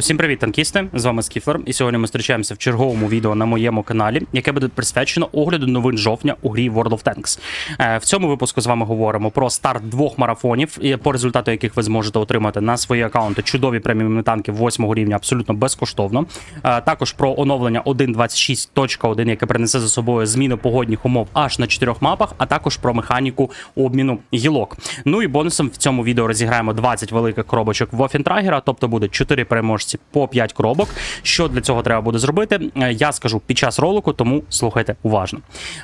Усім привіт, танкісти! З вами Скіфлер, і сьогодні ми зустрічаємося в черговому відео на моєму каналі, яке буде присвячено огляду новин жовтня у грі World of Tanks. Е, В цьому випуску з вами говоримо про старт двох марафонів, по результату яких ви зможете отримати на свої аккаунти чудові преміумні танки 8 рівня абсолютно безкоштовно. Е, Також про оновлення 1.26.1, яке принесе за собою зміну погодних умов аж на чотирьох мапах, а також про механіку обміну гілок. Ну і бонусом в цьому відео розіграємо 20 великих коробочок Вофінтрагера, тобто буде 4 переможці по 5 коробок. Що для цього треба буде зробити? Е, Я скажу під час ролику, тому слухайте уважно.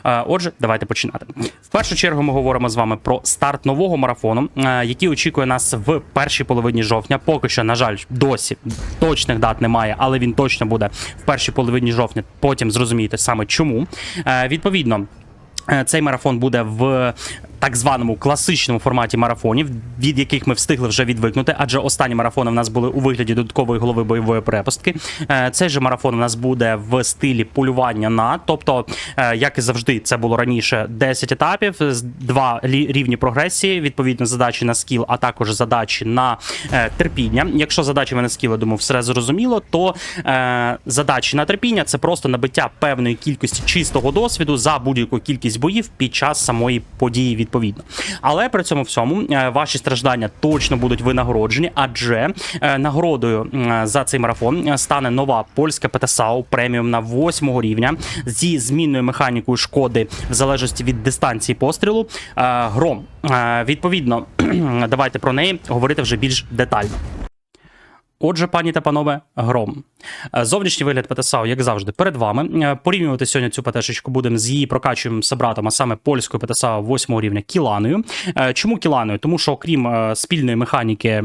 Е, Отже, давайте починати. В першу чергу ми говоримо з вами про старт нового марафону, е, який очікує нас в першій половині жовтня. Поки що, на жаль, досі точних дат немає, але він точно буде в першій половині жовтня. Потім зрозумієте саме чому. Відповідно. Цей марафон буде в так званому класичному форматі марафонів, від яких ми встигли вже відвикнути, адже останні марафони в нас були у вигляді додаткової голови бойової перепустки. Е, Цей же марафон у нас буде в стилі полювання на, тобто, е, як і завжди, це було раніше 10 етапів, два рівні прогресії, відповідно, задачі на скіл, а також задачі на е, терпіння. Якщо задачами на скіл, я думаю, все зрозуміло, то задачі на терпіння це просто набиття певної кількості чистого досвіду за будь-яку кількість боїв під час самої події відповідно. Але при цьому всьому е, ваші страждання точно будуть винагороджені, адже е, нагородою за цей марафон е, стане нова польська ПТСАУ преміум на 8 рівня зі змінною механікою шкоди в залежності від дистанції пострілу. Гром. Відповідно, давайте про неї говорити вже більш детально. Отже, пані та панове, гром. Е, Зовнішній вигляд ПТСАУ, як завжди, перед вами. Е, Порівнювати сьогодні цю ПТшечку будемо з її прокачуємим собратом, а саме польською ПТСАУ 8 рівня Кіланою. Е, Чому Кіланою? Тому що, окрім спільної механіки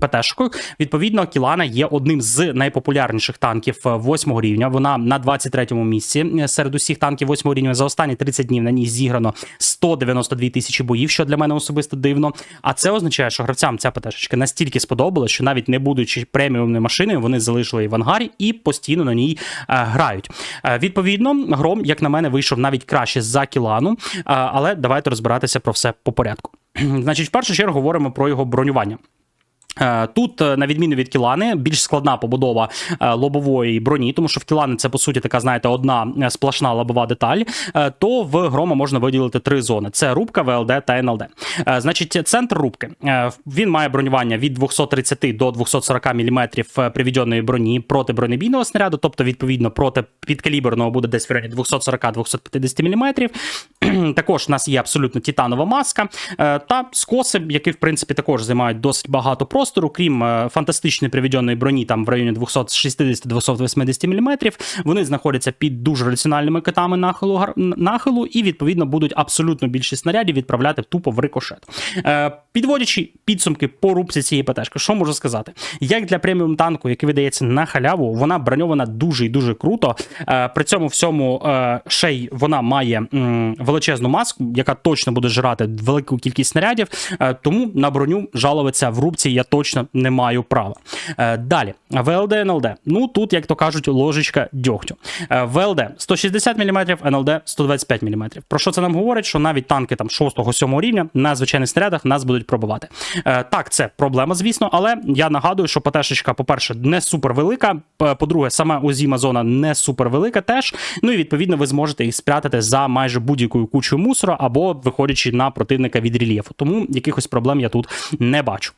ПТшкою, відповідно, Кілана є одним з найпопулярніших танків 8 рівня. Вона на 23-му місці серед усіх танків 8 рівня. За останні 30 днів на ній зіграно 192 тисячі боїв, що для мене особисто дивно. А це означає, що гравцям ця ПТшечка настільки сподобалась, що навіть не будучи преміумною машиною, вони залишили її в ангарі і постійно на ній е, грають. Е, відповідно, гром, як на мене, вийшов навіть краще за Кілану, е, але давайте розбиратися про все по порядку. Значить, в першу чергу говоримо про його бронювання. Е, Тут, е, на відміну від Кілани, більш складна побудова е, лобової броні, тому що в Кілани це по суті така, знаєте, одна сплошна лобова деталь. То в грома можна виділити три зони: це рубка, ВЛД та НЛД. Значить, центр рубки він має бронювання від 230 до 240 мм приведеної броні проти бронебійного снаряду, тобто, відповідно, проти підкаліберного буде десь в районі 240-250 мм. Також у нас є абсолютно титанова маска та скоси, які в принципі також займають досить багато простору, крім е, фантастичної приведеної броні, там в районі 260-280 мм. Вони знаходяться під дуже раціональними китами нахилу, нахилу і відповідно будуть абсолютно більшість снарядів відправляти тупо в рикошет. Е, Підводячи підсумки по рубці цієї ПТшки, що можу сказати? Як для преміум танку, який видається на халяву, вона броньована дуже і дуже круто. Е, При цьому всьому ще й вона має величезну маску, яка точно буде жирати велику кількість снарядів. Тому на броню жалуватися в рубці я точно не маю права. Е, Далі, ВЛД НЛД. Ну тут, як то кажуть, ложечка дьогтю. Е, ВЛД 160 мм, НЛД 125 мм. Про що це нам говорить? Що навіть танки там 6-7 рівня на звичайних снарядах нас будуть пробивати. Е, Так, це проблема, звісно, але я нагадую, що ПТшечка, по-перше, не супер велика. По-друге, сама озіма зона не супер велика теж. Ну і відповідно ви зможете їх спрятати за майже будь-якою кучою мусора або виходячи на противника від рельєфу. Тому якихось проблем я тут не бачу.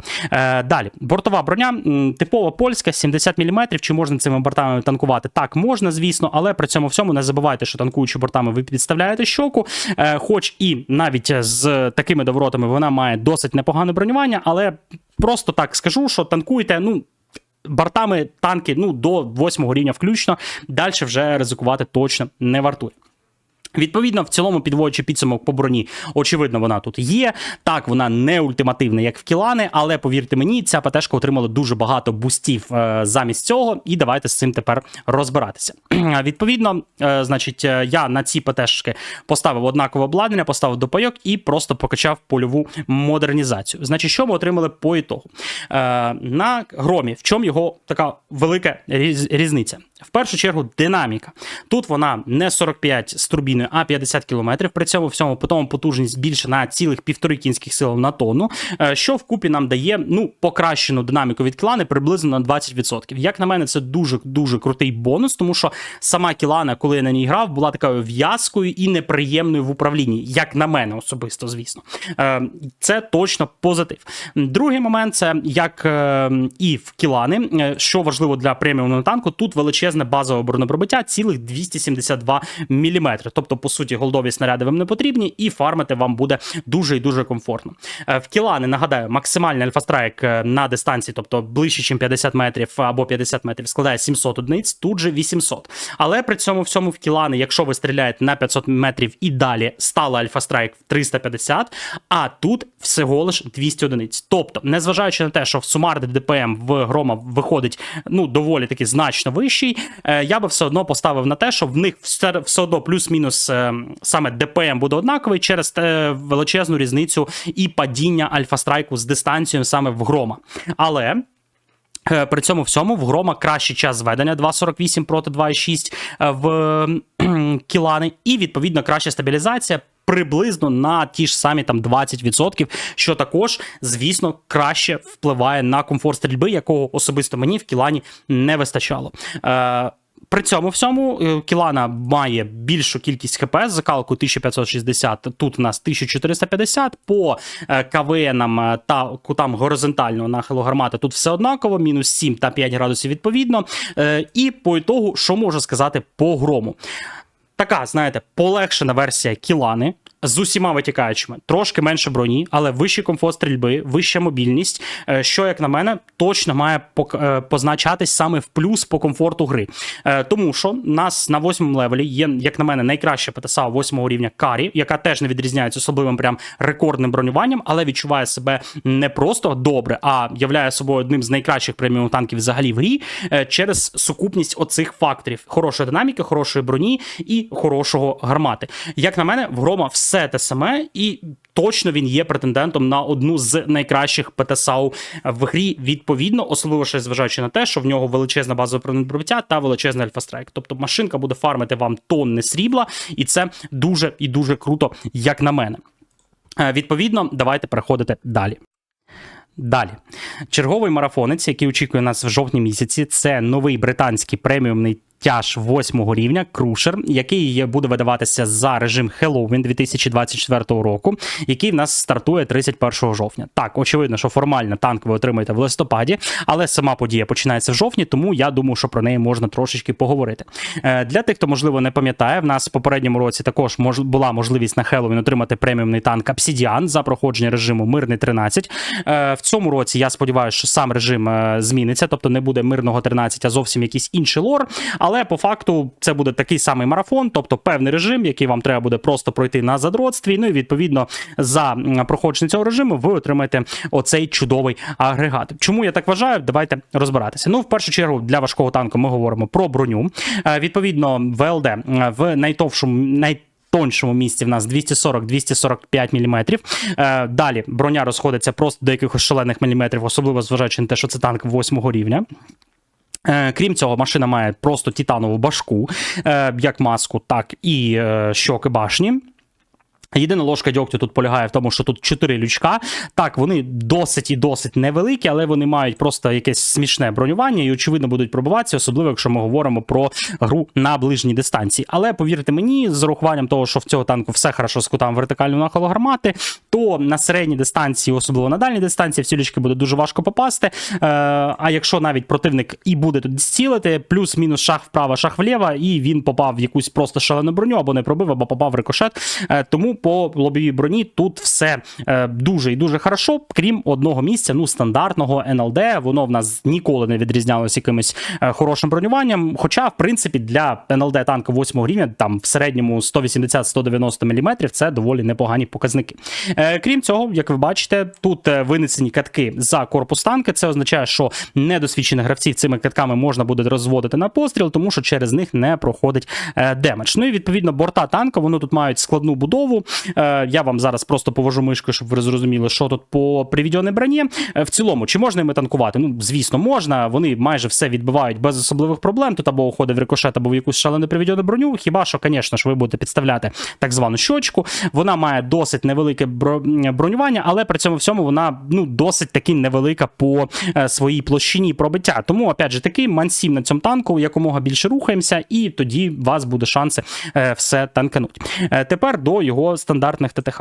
Далі, бортова броня, типова польська, 70 мм. Чи можна цими бортами танкувати? Так, можна, звісно, але при цьому всьому не забувайте, що танкуючи бортами ви підставляєте щоку. Е, хоч і навіть з такими доворотами вона має досить непогане бронювання, але просто так скажу, що танкуєте, ну. Бортами танки ну до 8 рівня включно, далі вже ризикувати точно не вартує. Відповідно, в цілому, підводячи підсумок по броні, очевидно, вона тут є. Так, вона не ультимативна, як в Кілани, але повірте мені, ця ПТшка отримала дуже багато бустів е, замість цього, і давайте з цим тепер розбиратися. Відповідно, е, значить, е, я на ці ПТшки поставив однакове обладнання, поставив допайок і просто покачав польову модернізацію. Значить, що ми отримали по ітогу? На громі, в чому його така велика різ- різниця? В першу чергу динаміка. Тут вона не 45 з турбіною, а 50 км. При цьому всьому потім потужність більше на цілих півтори кінських сил на тонну, е, що вкупі нам дає ну покращену динаміку від кілани приблизно на 20%. Як на мене, це дуже дуже крутий бонус, тому що сама кілана, коли я на ній грав, була такою в'язкою і неприємною в управлінні, як на мене особисто, звісно. Е, Це точно позитив. Другий момент це як е, і в кілани, е, що важливо для преміумного танку, тут величезне базове бронепробиття, цілих 272 мм. Тобто, по суті, голдові снаряди вам не потрібні, і фармити вам буде дуже і дуже комфортно. Е, В кілани нагадаю, максимальний альфастрайк е, на дистанції, тобто ближче, ніж 50 метрів або 50 метрів, складає 700 одиниць, тут же 800. Але при цьому всьому в кілани, якщо ви стріляєте на 500 метрів і далі, стала альфастрайк в 350, а тут всього лиш 200 одиниць. Тобто, незважаючи на те, що в сумарний ДПМ в грома виходить ну доволі таки значно вищий, я би все одно поставив на те, що в них все, одно плюс-мінус е, саме ДПМ буде однаковий через те величезну різницю і падіння альфа-страйку з дистанцією саме в грома. Але. Е, При цьому всьому в грома кращий час зведення 2.48 проти 2.6 е, в кілани, і відповідно краща стабілізація. Приблизно на ті ж самі там 20%, що також, звісно, краще впливає на комфорт стрільби, якого особисто мені в кілані не вистачало. Е, при цьому всьому е, Кілана має більшу кількість ХП з закалку 1560, тут у нас 1450. По е, КВНам е, та кутам горизонтального нахилу гармати тут все однаково, мінус 7 та 5 градусів відповідно. І по ітогу, що можу сказати по грому. Така, знаєте, полегшена версія Кілани з усіма витікаючими, трошки менше броні, але вищий комфорт стрільби, вища мобільність, е, що, як на мене, точно має е, позначатись саме в плюс по комфорту гри. Е, Тому що нас на восьмому левелі є, як на мене, найкраща ПТСА восьмого рівня Карі, яка теж не відрізняється особливим прям рекордним бронюванням, але відчуває себе не просто добре, а являє собою одним з найкращих преміум танків взагалі в грі через сукупність оцих факторів: хорошої динаміки, хорошої броні і хорошого гармати. Як на мене, в Грома все те саме, і точно він є претендентом на одну з найкращих ПТСАУ в грі. Відповідно, особливо ще зважаючи на те, що в нього величезна базова пробиття та величезний альфастрайк. Тобто машинка буде фармити вам тонни срібла, і це дуже і дуже круто, як на мене. Е, Відповідно, давайте переходити далі. Далі, черговий марафонець, який очікує нас в жовтні місяці, це новий британський преміумний тяж восьмого рівня Крушер, який буде видаватися за режим Halloween 2024 року, який в нас стартує 31 жовтня. Так, очевидно, що формально танк ви отримаєте в листопаді, але сама подія починається в жовтні, тому я думаю, що про неї можна трошечки поговорити. Е, Для тих, хто можливо не пам'ятає, в нас в попередньому році також була можливість на Halloween отримати преміумний танк Obsidian за проходження режиму Мирний 13. Е, В цьому році я сподіваюся, що сам режим е, зміниться, тобто не буде мирного 13, а зовсім якийсь інший лор. Але по факту це буде такий самий марафон, тобто певний режим, який вам треба буде просто пройти на задротстві. Ну і відповідно за проходження цього режиму ви отримаєте оцей чудовий агрегат. Чому я так вважаю? Давайте розбиратися. Ну, в першу чергу, для важкого танку ми говоримо про броню. Е, Відповідно, ВЛД е, в найтовшому най Тоншому місці в нас 240-245 мм. Е, далі броня розходиться просто до якихось шалених міліметрів, особливо зважаючи на те, що це танк восьмого рівня. Е, Крім цього, машина має просто титанову башку, е, як маску, так і е, щоки башні. Єдина ложка дьогтю тут полягає в тому, що тут чотири лючка. Так, вони досить і досить невеликі, але вони мають просто якесь смішне бронювання і, очевидно, будуть пробиватися, особливо якщо ми говоримо про гру на ближній дистанції. Але повірте мені, з урахуванням того, що в цього танку все хорошо з кутами вертикального нахилу гармати, то на середній дистанції, особливо на дальній дистанції, в ці лючки буде дуже важко попасти. Е, а якщо навіть противник і буде тут зцілити, плюс-мінус шах вправо, шах вліво, і він попав в якусь просто шалену броню, або не пробив, або попав в рикошет. Е, тому по лобовій броні тут все е, дуже і дуже хорошо, крім одного місця, ну стандартного НЛД. Воно в нас ніколи не відрізнялося якимось е, хорошим бронюванням. Хоча, в принципі, для НЛД танка 8 рівня, там в середньому 180-190 мм, це доволі непогані показники. Е, крім цього, як ви бачите, тут винесені катки за корпус танка. Це означає, що недосвідчених гравців цими катками можна буде розводити на постріл, тому що через них не проходить демедж. Ну і відповідно борта танка, вони тут мають складну будову. Е, я вам зараз просто повожу мишкою, щоб ви зрозуміли, що тут по привідьоній броні. Е, в цілому, чи можна ними танкувати? Ну, звісно, можна. Вони майже все відбивають без особливих проблем. Тут або уходить в рикошет, або в якусь шалену привідьону броню. Хіба що, звісно ж, ви будете підставляти так звану щочку. Вона має досить невелике бронювання, але при цьому всьому вона ну досить таки невелика по е, своїй площині пробиття. Тому, опять же, таки мансів на цьому танку якомога більше рухаємося, і тоді у вас буде шанси все танкануть. Тепер до його стандартних ТТХ.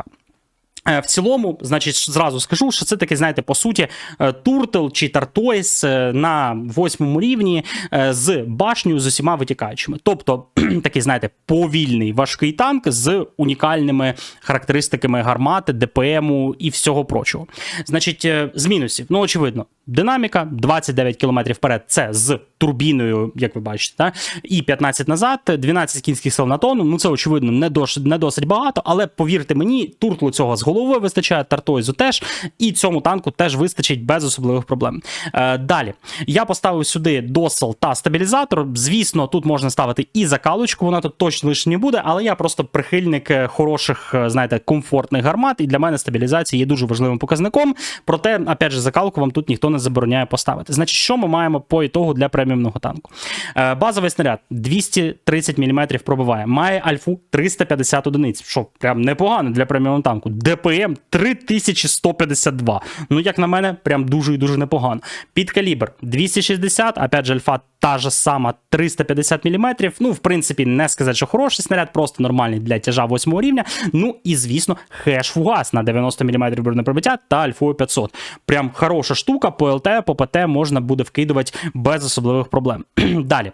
Е, В цілому, значить, зразу скажу, що це такий, знаєте, по суті, е, туртл чи тартойс е, на восьмому рівні з башнею з усіма витікаючими. Тобто такий, знаєте, повільний важкий танк з унікальними характеристиками гармати, ДПМу і всього прочого. Значить, з мінусів, ну очевидно, динаміка 29 км вперед. Це з турбіною, як ви бачите, та? і 15 назад, 12 кінських сил на тонну. Ну це очевидно не досить, не досить багато, але повірте мені, туртлу цього з головою вистачає, тартойзу теж, і цьому танку теж вистачить без особливих проблем. Е, далі я поставив сюди досел та стабілізатор. Звісно, тут можна ставити і закалочку, вона тут точно лишня буде, але я просто прихильник е, хороших, е, знаєте, комфортних гармат, і для мене стабілізація є дуже важливим показником. Проте, опять же, закалку вам тут ніхто не забороняє поставити. Значить, що ми маємо по ітогу для преміумного танку? Е, базовий снаряд 230 мм пробиває, має альфу 350 одиниць, що прям непогано для преміумного танку. ДПМ 3152. Ну, як на мене, прям дуже і дуже непогано. Підкалібр 260, опять же, альфа та ж сама 350 мм. Ну, в принципі, не сказати, що хороший снаряд, просто нормальний для тяжа 8 рівня. Ну і звісно, хеш фугас на 90 мм бронепробиття та альфою 500. Прям хороша штука, по ЛТ, по ПТ можна буде вкидувати без особливих проблем. Далі.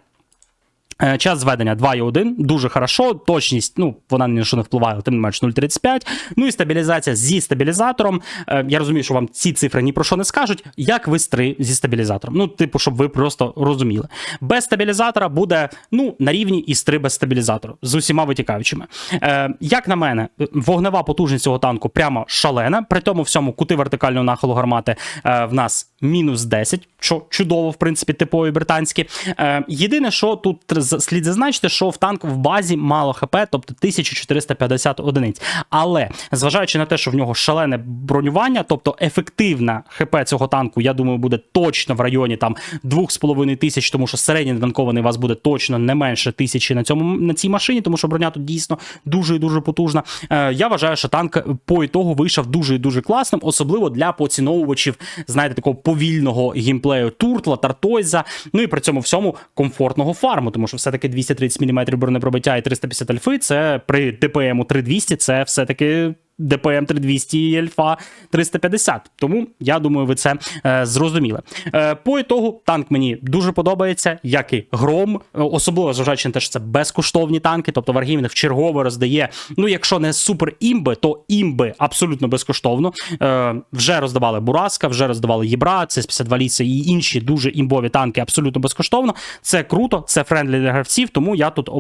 Е, Час зведення 2,1, дуже хорошо. Точність, ну, вона ні на що не впливає, тим не менш 0,35. Ну і стабілізація зі стабілізатором. Е, Я розумію, що вам ці цифри ні про що не скажуть. Як ви стри зі стабілізатором? Ну, типу, щоб ви просто розуміли. Без стабілізатора буде ну, на рівні із 3 без стабілізатору з усіма витікаючими. Е, Як на мене, вогнева потужність цього танку прямо шалена. При тому всьому кути вертикального нахилу гармати в нас мінус 10, що чудово, в принципі, типові британські. Е, Єдине, що тут слід зазначити, що в танк в базі мало ХП, тобто 1450 одиниць. Але зважаючи на те, що в нього шалене бронювання, тобто ефективна ХП цього танку, я думаю, буде точно в районі там 2,5 тисяч, тому що середній танкований у вас буде точно не менше тисячі на цьому на цій машині, тому що броня тут дійсно дуже і дуже потужна. Е, я вважаю, що танк по ітогу вийшов дуже і дуже класним, особливо для поціновувачів, знаєте, такого повільного геймплею Туртла, Тартойза, ну і при цьому всьому комфортного фарму, тому що все-таки 230 мм бронепробиття і 350 альфи, це при ДПМу 3200, це все-таки. ДПМ 3200 і Альфа 350. Тому я думаю, ви це е, зрозуміли. Е, по ітогу танк мені дуже подобається, як і гром, е, особливо зважаючи на те, що це безкоштовні танки. Тобто Wargaming в чергове роздає. Ну, якщо не супер імби, то імби абсолютно безкоштовно. Е, вже роздавали Бураска, вже роздавали Єбра, це 52 ліси і інші дуже імбові танки абсолютно безкоштовно. Це круто, це френдлі для гравців, тому я тут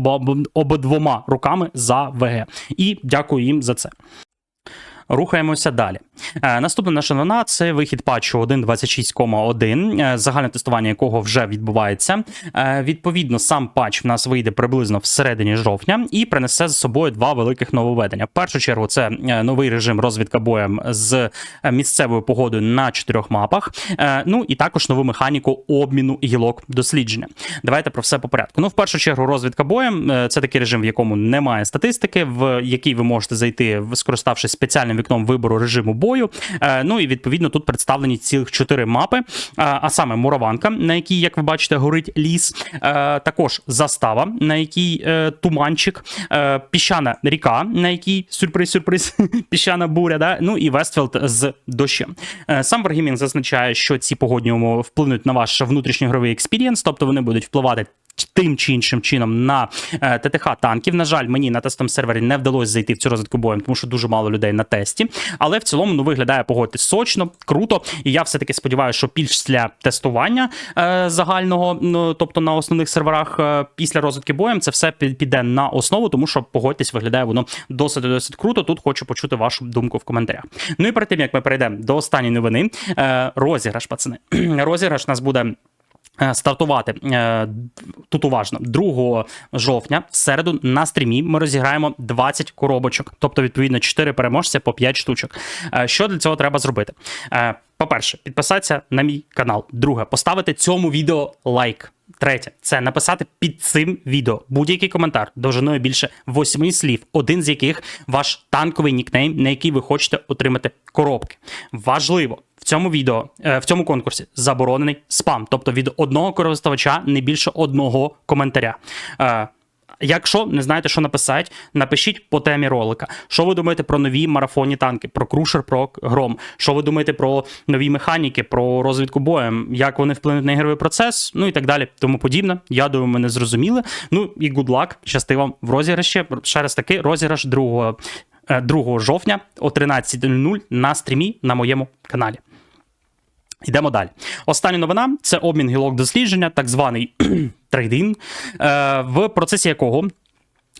обидвома руками за ВГ. І дякую їм за це. Рухаємося далі. Е, наступна наша новина це вихід патчу 1.26.1, е, загальне тестування якого вже відбувається. Е, відповідно, сам патч в нас вийде приблизно всередині жовтня і принесе з собою два великих нововведення. В першу чергу, це новий режим розвідка боєм з місцевою погодою на чотирьох мапах. Ну і також нову механіку обміну гілок дослідження. Давайте про все по порядку. Ну, в першу чергу, розвідка боєм це такий режим, в якому немає статистики, в який ви можете зайти, скориставшись спеціальним вікном вибору режиму бою. Е, Ну і відповідно тут представлені цілих чотири мапи, е, а саме мураванка, на якій, як ви бачите, горить ліс, е, також застава, на якій туманчик, піщана ріка, на якій сюрприз-сюрприз, піщана буря, да? ну і Вестфілд з дощем. Сам Wargaming зазначає, що ці погодні умови вплинуть на ваш внутрішньогровий експірієнс, тобто вони будуть впливати тим чи іншим чином на е, ТТХ танків. На жаль, мені на тестовому сервері не вдалося зайти в цю розвитку боєм, тому що дуже мало людей на тесті. Але в цілому ну, виглядає погодити сочно, круто. І я все-таки сподіваюся, що після тестування е, загального, ну, тобто на основних серверах, е, після розвитки боєм, це все пі- піде на основу, тому що погодьтесь, виглядає воно досить досить круто. Тут хочу почути вашу думку в коментарях. Ну і перед тим як ми перейдемо до останньої новини, е, розіграш, пацани. розіграш нас буде. Е, стартувати е, тут уважно 2 жовтня в середу на стрімі ми розіграємо 20 коробочок, тобто відповідно 4 переможця по 5 штучок. Е, Що для цього треба зробити? По-перше, підписатися на мій канал. Друге, поставити цьому відео лайк. Третє це написати під цим відео будь-який коментар довжиною більше восьми слів, один з яких ваш танковий нікнейм, на який ви хочете отримати коробки. Важливо. Цьому відео, е, в цьому конкурсі заборонений спам, тобто від одного користувача не більше одного коментаря. Е, Якщо не знаєте, що написати, напишіть по темі ролика. Що ви думаєте про нові марафонні танки, про крушер, про гром? Що ви думаєте про нові механіки, про розвідку боєм, як вони вплинуть на ігровий процес, ну і так далі, тому подібне. Я думаю, мене зрозуміли. Ну і good luck, щасти вам в розіграші. Ще раз таки, розіграш 2, 2 жовтня о 13.00 на стрімі на моєму каналі. Йдемо далі. Остання новина це обмін гілок дослідження, так званий трейдинг, е, в процесі якого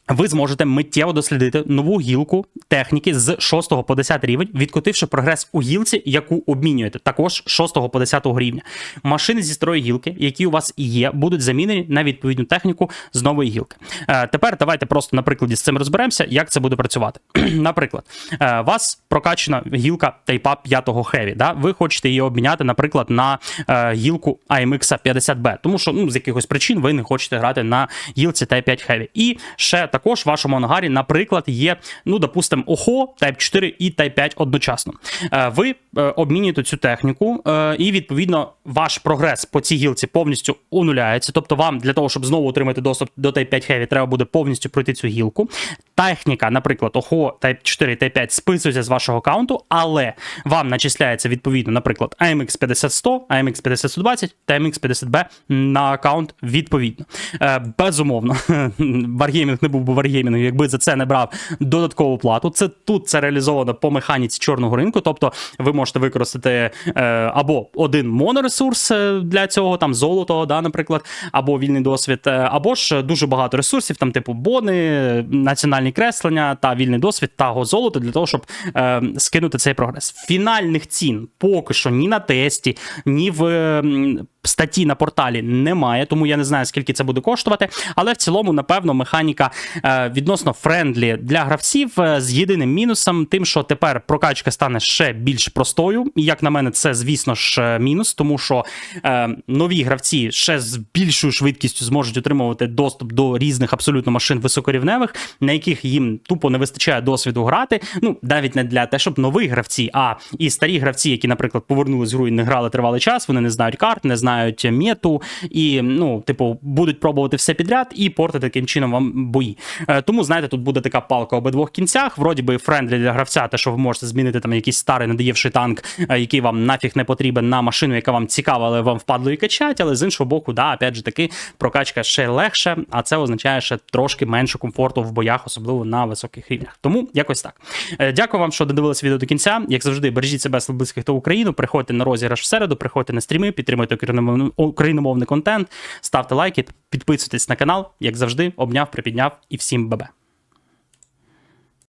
ви зможете миттєво дослідити нову гілку техніки з 6 по 10 рівень, відкотивши прогрес у гілці, яку обмінюєте, також 6 по 10 рівня. Машини зі старої гілки, які у вас є, будуть замінені на відповідну техніку з нової гілки. Е, тепер давайте просто на прикладі з цим розберемося, як це буде працювати. Наприклад, е, вас прокачана гілка тайпа 5 Heavy, Да? Ви хочете її обміняти, наприклад, на е, гілку AMX 50B, тому що ну, з якихось причин ви не хочете грати на гілці Type 5 Heavy. І ще також в вашому ангарі, наприклад, є, ну, допустимо, ОХО Type 4 і Type 5 одночасно. Е, Ви е, обмінюєте цю техніку, е, і відповідно ваш прогрес по цій гілці повністю онуляється. Тобто, вам для того, щоб знову отримати доступ до Type 5 Heavy, треба буде повністю пройти цю гілку. Техніка, наприклад, ОХО Type 4 Type 5 списується з вашого аккаунту, але вам начисляється відповідно, наприклад, AMX 50-100, AMX 50-120 та AMX 50B на аккаунт відповідно. Е, Безумовно, Wargaming не був би Wargaming, якби за це не брав додаткову плату. Це тут це реалізовано по механіці чорного ринку. Тобто ви можете використати е, або один моноресурс е, для цього, там золото, да, наприклад, або вільний досвід, е, або ж дуже багато ресурсів, там, типу, бони, національні креслення та вільний досвід та го золото для того, щоб е, скинути цей прогрес. Фінальних цін поки що ні на тесті, ні в. Статті на порталі немає, тому я не знаю, скільки це буде коштувати. Але в цілому, напевно, механіка е, відносно френдлі для гравців е, з єдиним мінусом, тим, що тепер прокачка стане ще більш простою. І як на мене, це звісно ж е, мінус, тому що нові гравці ще з більшою швидкістю зможуть отримувати доступ до різних абсолютно машин високорівневих, на яких їм тупо не вистачає досвіду грати. Ну навіть не для те, щоб нові гравці, а і старі гравці, які, наприклад, повернулись з гру і не грали тривалий час, вони не знають карт, не знають мету, і ну, типу, будуть пробувати все підряд і портити таким чином вам бої. Е, тому знаєте, тут буде така палка об двох кінцях. Вроді би френдлі для гравця, те, що ви можете змінити там якийсь старий надоївший танк, е, який вам нафіг не потрібен на машину, яка вам цікава, але вам впадло і качать. Але з іншого боку, да, опять же таки, прокачка ще легше, а це означає ще трошки менше комфорту в боях, особливо на високих рівнях. Тому якось так. Е, Дякую вам, що додивилися відео до кінця. Як завжди, бережіть себе близьких та Україну. Приходьте на розіграш в середу, приходьте на стріми, підтримуйте україномовний- україномовний контент, ставте лайки, підписуйтесь на канал. Як завжди, обняв, припідняв і всім бебе.